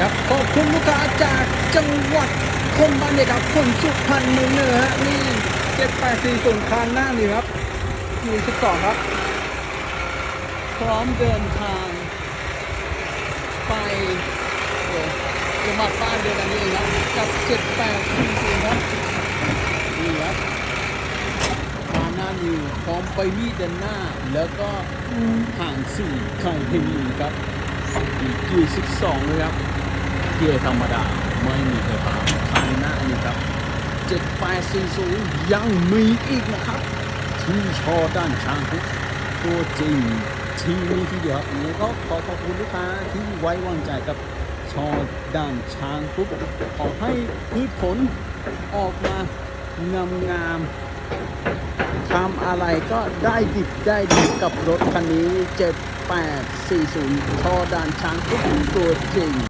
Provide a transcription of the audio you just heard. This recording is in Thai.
ครับขอบคุณลูกค้าจากจังหวัดคนบ้านเนี่ยครับคนสุพรรณบุรีฮะนี่เจ็ดแปดสี่ศูนคานหน้านี่ครับอยู่สิบสองครับ พร้อมเดินทาง ไปจังหวัดบ้านเดียวกันนี่เองครับกับเจ็ดแปดสี่ศูนครับนี่ครับมาหน้านิวพร้อมไปมีเดินหน้า แล้วก็ห่างสี่ไข่เฮงหนึ่ครับอีกเกียร์สิบสองเลยครับ เกียร์ธรรมดา ไม่มีไฟฟ้าภายหน้านี่ครับ 7840 ยังมีอีกนะครับ ที่ชอด้านช้างทุกตัวจริงทีนี่ที่เดียวครับยังไงก็ขอขอบคุณลูกค้าที่ไว้วางใจกับชอด้านช้างทุกขอให้พืชผลออกมางามงามๆทำอะไรก็ได้ดิบได้ดีกับรถคันนี้ 7840ชอด้านช้างทุกตัวจริง